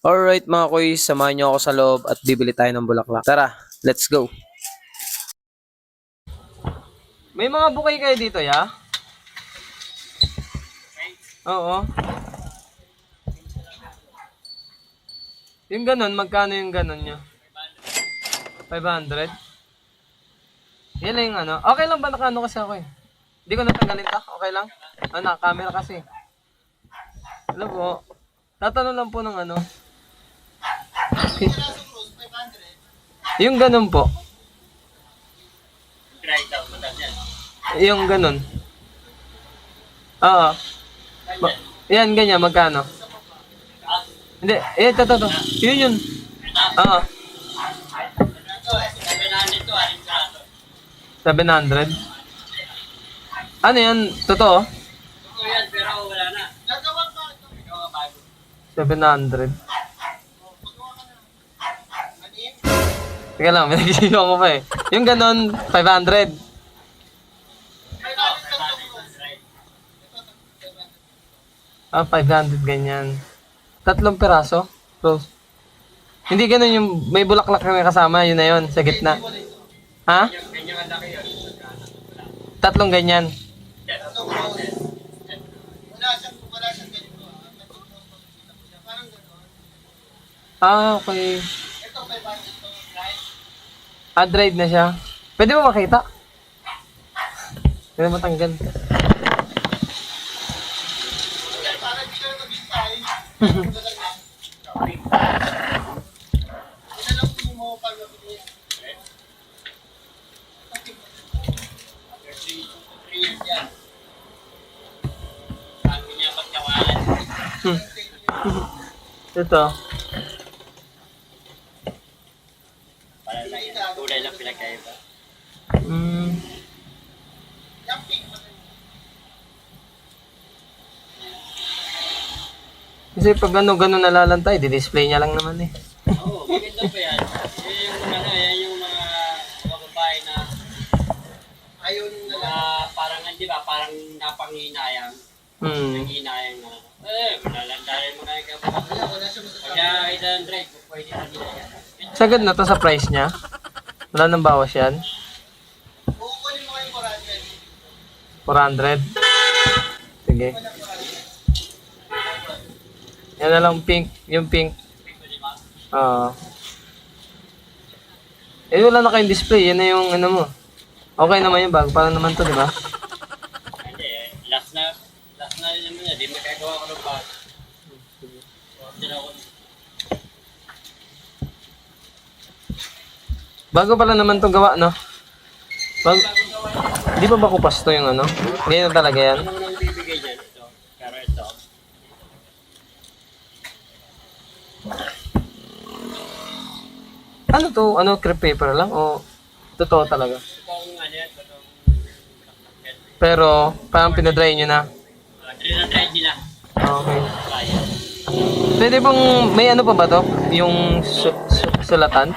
Alright mga kuy, samahan niyo ako sa loob at bibili tayo ng bulaklak. Tara, let's go! May mga bukay kayo dito, ya? Oo. Yung ganun, magkano yung ganun nyo? 500? Yan lang yung ano. Okay lang ba nakaano kasi ako eh? Hindi ko natanggalin ta. Okay lang? Ah, naka-camera kasi. Hello po. Tatanong lang po ng ano. yung ganun po. Yung ganun. Oo. Ba- yan, ganyan. Magkano? Hindi. Eh, ito, ito. Yun yun. Oo. 700? Ano yan? Totoo? Ito yan, pero wala na. 700. Teka lang, may nagsigaw ko pa eh. Yung ganon, 500. Ah, 500 ganyan. Tatlong peraso? Close. Hindi ganun yung may bulaklak na kasama, yun na yun, sa gitna. Ha? Tatlong ganyan. Ah, okay. Dried na siya. Pwede mo makita? Pwede mo tanggal. Ang pinapagkawalan. Ito. Para lang kulay lang pinagkaiba. Mm. Kasi pag ano gano'n nalalantay, di-display niya lang naman eh. Oo, maganda pa yan. Yan yung ano, yan yung mga mga babae na ayaw nung na parang, di ba, parang napanginayang. Hmm. Nanginayang na. Eh, malalandarin mo na yung kapag. Pagka 800, pwede na nila yan. Sagad na to sa price niya. Wala nang bawas yan. 400. Sige. Yan na lang pink. Yung pink. Oo. eh wala na kayong display. Yan na yung ano mo. Okay naman yung bag. Parang naman to, di ba? Hindi, last na, last na rin naman yan. Di magagawa ko ng bag. Order ako. Bago pala naman to gawa, no? Bag Di pa ba kupas to yung ano? Ganyan talaga yan. Ano to? Ano, crepe paper lang? O totoo talaga? Pero, parang pinadry nyo na. uh, 300 nila. Okay. Pwede bang, may ano pa ba to? Yung su- su- sulatan?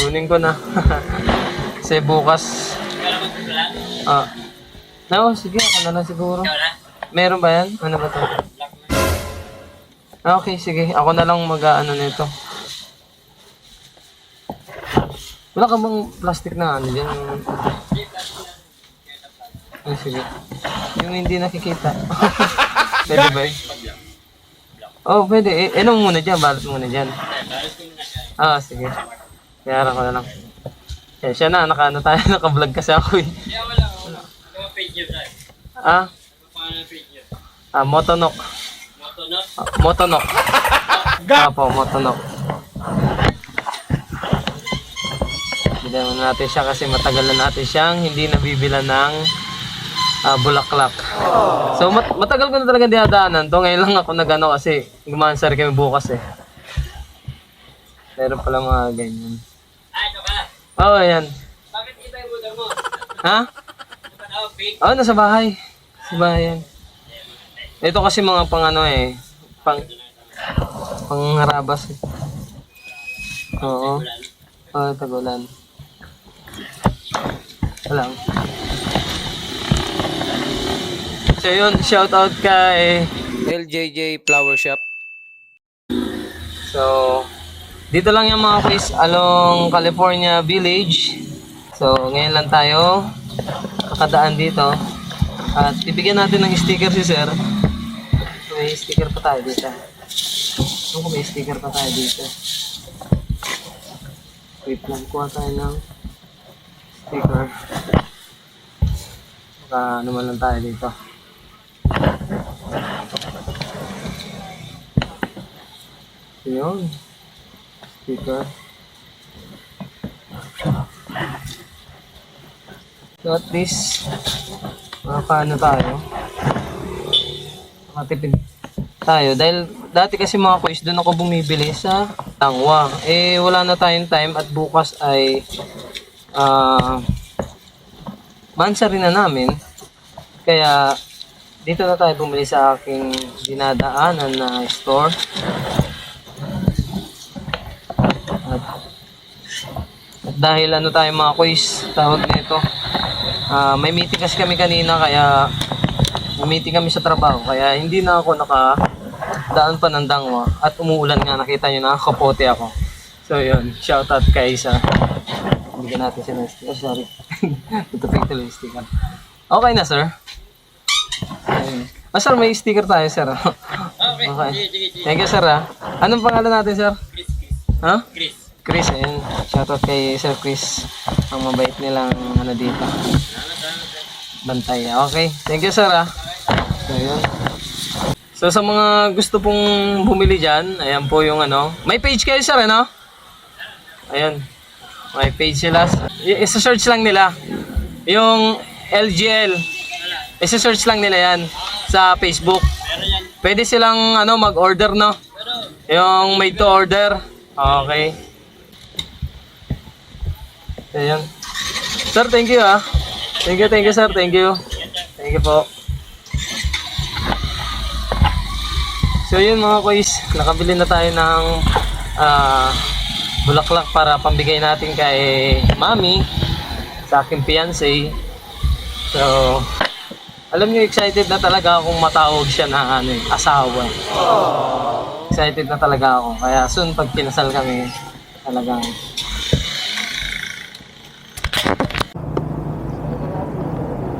Kunin ko na. Kasi bukas, ah, no, sige, ako na lang siguro. Meron ba yan? Ano ba to? Ah, okay, sige. Ako na lang mag-ano nito. Wala ka bang plastic na ano dyan? Ay, sige. Yung hindi nakikita. pwede ba eh? Oh, pwede. Eh, ano muna dyan? Balot muna dyan. Ah, sige. Kaya ko na lang. Eh, siya na. Naka, ano tayo, naka-vlog kasi ako eh. Kaya wala ako. Ang page niyo, Brad. Ah, Ano pangalan ng page niyo? ah motonok. Motonot? Ah, motonok. Apo, motonok. Bilan mo natin siya kasi matagal na natin siyang hindi nabibila ng ah, bulaklak. So mat- matagal ko na talaga dinadaanan to. Ngayon lang ako nagano kasi gumansar kami bukas eh. Meron pala mga ganyan. Oo, oh, yan. Bakit iba yung budang mo? Ha? Na, oh. Oo, nasa bahay. Sa bahay yan. Ito kasi mga pang ano eh. Pang, pang harabas eh. Oo. Oo, tagulan. Wala. So yun, shout out kay LJJ Flower Shop. So, dito lang yung mga quiz along California Village. So, ngayon lang tayo kakadaan dito. At bibigyan natin ng sticker si sir. May sticker pa tayo dito. Ano kung may sticker pa tayo dito? Wait lang, kuha tayo ng sticker. Baka naman lang tayo dito. Yun. Sticker. So at least, makakaano tayo. Makatipid tayo. Dahil dati kasi mga quiz, doon ako bumibili sa Tangwa. Eh, wala na tayong time at bukas ay ah mansa rin na namin. Kaya, dito na tayo bumili sa aking dinadaanan na store. At, at dahil ano tayo mga quiz, tawag nito. Ah, may meeting kasi kami kanina kaya may meeting kami sa trabaho kaya hindi na ako naka daan pa ng dangwa at umuulan nga nakita nyo nakakapote ako. So yun, shout out kay isa. Bigyan natin siya ng sticker. Sorry. Tutupin tuloy yung sticker. Okay na sir. Ayun. Ah, sir, may sticker tayo sir. Okay. Thank you sir ah. Anong pangalan natin sir? Chris, Chris. Ha? Chris. Chris, ayun. Shoutout kay Sir Chris. Ang mabait nilang ano dito. Bantay. Okay. Thank you, sir, ah. So, yun. So, sa mga gusto pong bumili dyan, ayan po yung ano. May page kayo, sir, ano? Ayun. May page sila. Isa-search lang nila. Yung LGL. Isa-search lang nila yan sa Facebook. Pwede silang ano mag-order, no? Yung made to order. Okay. Ayan. Sir, thank you ah. Thank you, thank you sir. Thank you. Thank you po. So yun mga kuys, nakabili na tayo ng ah, bulaklak para pambigay natin kay mami sa aking fiancé. So, alam niyo excited na talaga akong matawag siya na ano, eh, asawa. Excited na talaga ako. Kaya soon pag kinasal kami, talagang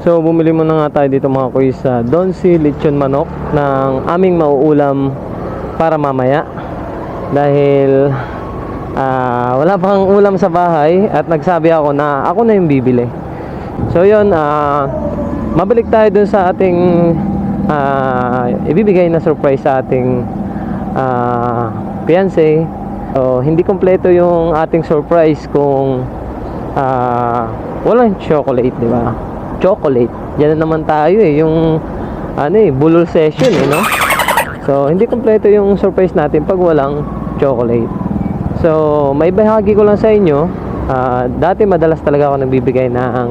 So bumili muna nga tayo dito mga kuy sa Donsi Lechon Manok ng aming mauulam para mamaya dahil ah, wala pang ulam sa bahay at nagsabi ako na ako na yung bibili. So yun, ah, mabalik tayo dun sa ating ah, ibibigay na surprise sa ating ah, fiancé. So hindi kompleto yung ating surprise kung ah, walang chocolate, di ba? Chocolate. Diyan na naman tayo eh, yung ano eh, bulol session eh, no? So, hindi kompleto yung surprise natin pag walang chocolate. So, may bahagi ko lang sa inyo. ah, dati madalas talaga ako nagbibigay ng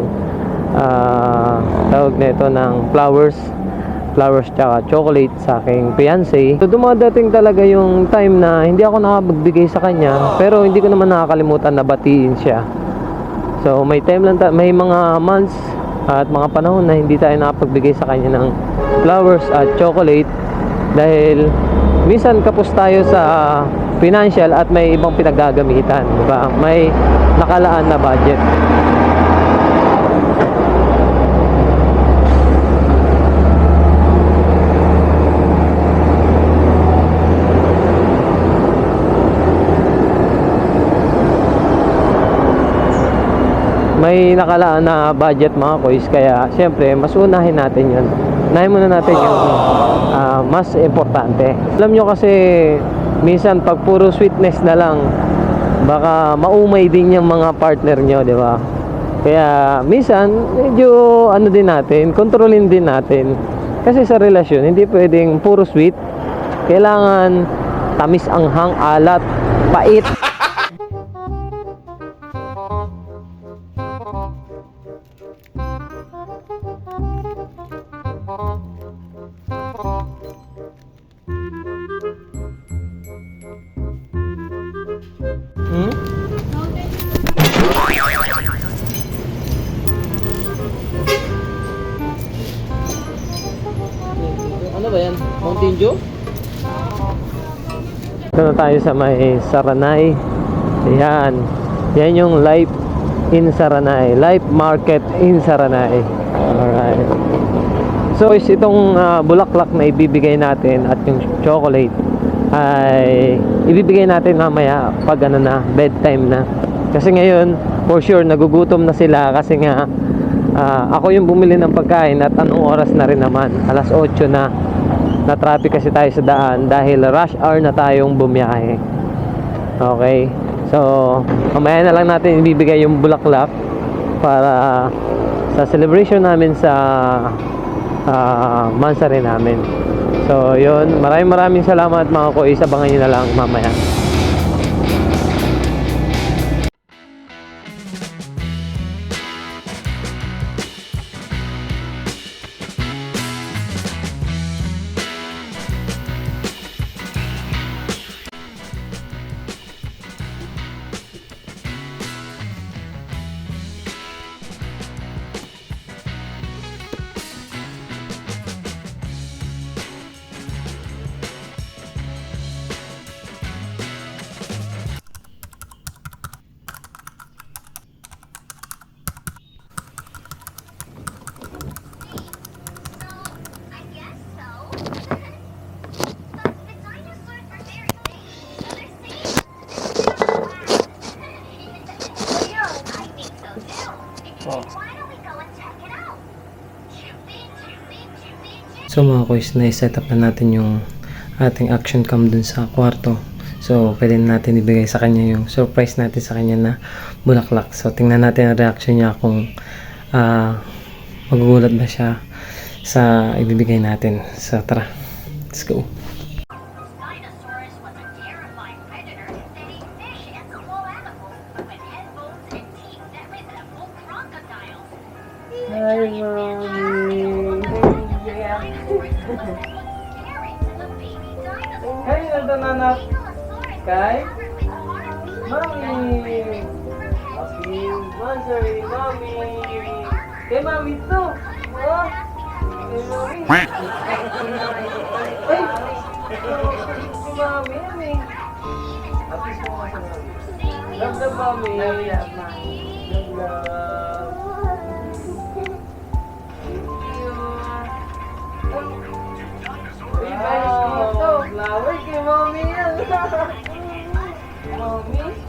ah, tawag nito ng flowers flowers tsaka chocolate sa aking fiancé. So, dumadating talaga yung time na hindi ako nakapagbigay sa kanya pero hindi ko naman nakakalimutan na batiin siya. So may time lang ta- may mga months at mga panahon na hindi tayo nakapagbigay sa kanya ng flowers at chocolate dahil minsan kapos tayo sa financial at may ibang pinaggagamitan, di ba? May nakalaan na budget. May nakalaan na budget mga kois kaya syempre mas unahin natin yun. Unahin muna natin yung ah, mas importante. Alam nyo kasi minsan pag puro sweetness na lang baka maumay din yung mga partner nyo di ba? Kaya minsan medyo ano din natin kontrolin din natin. Kasi sa relasyon hindi pwedeng puro sweet. Kailangan tamis ang hang alat pait Dew? Ito na tayo sa may Saranay. Ayan. Yan yung Life in Saranay. Life Market in Saranay. Alright. So is itong ah, bulaklak na ibibigay natin at yung chocolate ay ibibigay natin mamaya pag ano na, bedtime na. Kasi ngayon, for sure, nagugutom na sila kasi nga ah, ako yung bumili ng pagkain at anong oras na rin naman. Alas 8 na. Na traffic kasi tayo sa daan dahil rush hour na tayong bumiyahe. Okay. So, mamaya na lang natin ibibigay yung bulaklak para sa celebration namin sa uh, mansari namin. So, yun. Maraming maraming salamat mga kuis. Abangan nyo na lang mamaya. So mga kuis, na-set up na natin yung ating action cam dun sa kwarto. So, pwede na natin ibigay sa kanya yung surprise natin sa kanya na bulaklak. So, tingnan natin ang reaction niya kung ah, magugulat ba siya sa ibibigay natin. So, tara. Let's go. Monterey, Mommy! Kay Mommy to! Oh! Kay Mommy! Ay! Mommy yan eh! Happy po ka sa Mommy. Love the Mommy! Love love. Love love. Wow! Flower kay Mommy yan! Mommy?